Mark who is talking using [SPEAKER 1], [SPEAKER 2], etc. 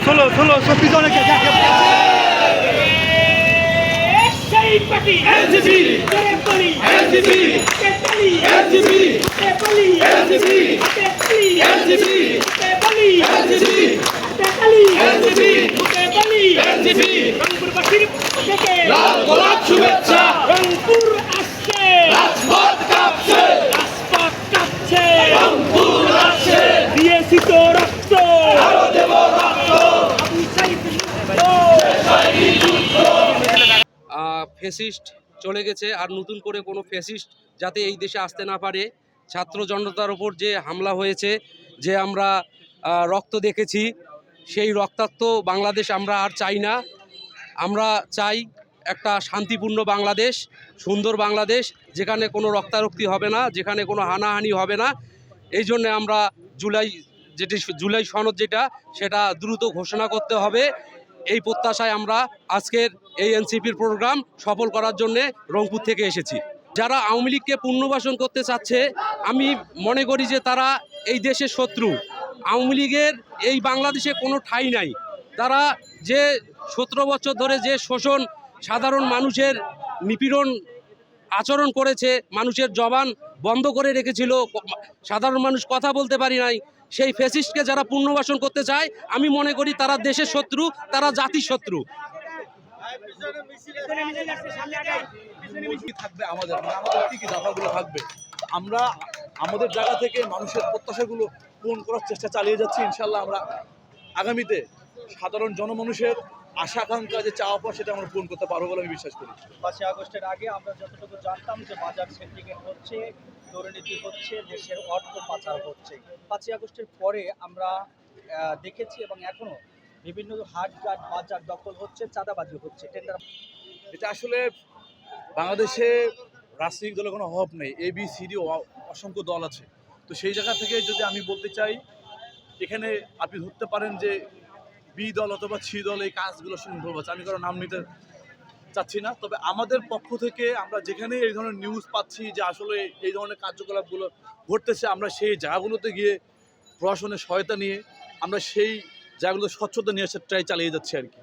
[SPEAKER 1] পিছনে
[SPEAKER 2] রংপুরবাসীর পক্ষ থেকে।
[SPEAKER 3] লাল গোলাপ শুভেচ্ছা
[SPEAKER 2] রংপুর আসছে
[SPEAKER 3] রাজপথ কাঁপছে
[SPEAKER 2] রাজপথ কাঁপছে
[SPEAKER 3] রংপুর আসছে
[SPEAKER 2] দিয়েছি তো রক্ত
[SPEAKER 3] আরও দেব রক্ত
[SPEAKER 2] আমি চাই মুক্ত
[SPEAKER 4] ফেসিস্ট চলে গেছে আর নতুন করে কোনো ফেসিস্ট যাতে এই দেশে আসতে না পারে। ছাত্র জনতার ওপর যে হামলা হয়েছে, যে আমরা রক্ত দেখেছি, সেই রক্তাক্ত বাংলাদেশ আমরা আর চাই না। আমরা চাই একটা শান্তিপূর্ণ বাংলাদেশ, সুন্দর বাংলাদেশ, যেখানে কোনো রক্তারক্তি হবে না, যেখানে কোনো হানাহানি হবে না। এই জন্যে আমরা জুলাই, যেটি জুলাই সনদ যেটা, সেটা দ্রুত ঘোষণা করতে হবে। এই প্রত্যাশায় আমরা আজকের এই এনসিপির প্রোগ্রাম সফল করার জন্য রংপুর থেকে এসেছি। যারা আওয়ামী লীগকে পুনর্বাসন করতে চাচ্ছে, আমি মনে করি যে তারা এই দেশের শত্রু। আওয়ামী লীগের এই বাংলাদেশে কোনো ঠাঁই নাই। তারা যে সতেরো বছর ধরে যে শোষণ সাধারণ মানুষের নিপীড়ন আচরণ করেছে, মানুষের জবান বন্ধ করে রেখেছিল, সাধারণ মানুষ কথা বলতে পারি নাই সেই ফেসিস্টকে যারা পুনর্বাসন করতে চায় আমি মনে করি তারা দেশের শত্রু তারা জাতির শত্রু।
[SPEAKER 1] থাকবে আমাদের? মানে আমাদের কি কি দাবাগুলো থাকবে? আমরা আমাদের জায়গা থেকে মানুষের প্রত্যাশাগুলো পূরণ করার চেষ্টা চালিয়ে যাচ্ছি ইনশাল্লাহ আমরা আগামীতে সাধারণ জনমানুষের আশা আকাঙ্ক্ষা যে চাওয়া পাওয়া সেটা আমরা পূরণ করতে পারব বলে আমি বিশ্বাস করি।
[SPEAKER 5] পাঁচই আগস্টের আগে আমরা যতটুকু জানতাম যে বাজার সিন্ডিকেট হচ্ছে দুর্নীতি হচ্ছে, দেশের অর্থ পাচার হচ্ছে। পাঁচই আগস্টের পরে আমরা দেখেছি এবং এখনও বিভিন্ন হাটঘাট বাজার দখল হচ্ছে, চাঁদাবাজি হচ্ছে। টেন্ডার
[SPEAKER 1] এটা আসলে বাংলাদেশে রাজনৈতিক দলের কোনো অভাব নেই। এ বি সি ডি অসংখ্য দল আছে। তো সেই জায়গা থেকে যদি আমি বলতে চাই, এখানে আপনি ধরতে পারেন যে বি দল অথবা ছি দল এই কাজগুলো সম্ভব আছে। আমি কারও নাম নিতে চাচ্ছি না। তবে আমাদের পক্ষ থেকে আমরা যেখানে এই ধরনের নিউজ পাচ্ছি যে আসলে এই ধরনের কার্যকলাপগুলো ঘটতেছে, আমরা সেই জায়গাগুলোতে গিয়ে প্রশাসনের সহায়তা নিয়ে আমরা সেই জায়গাগুলো স্বচ্ছতা নিয়ে আসার ট্রাই চালিয়ে যাচ্ছি আর কি।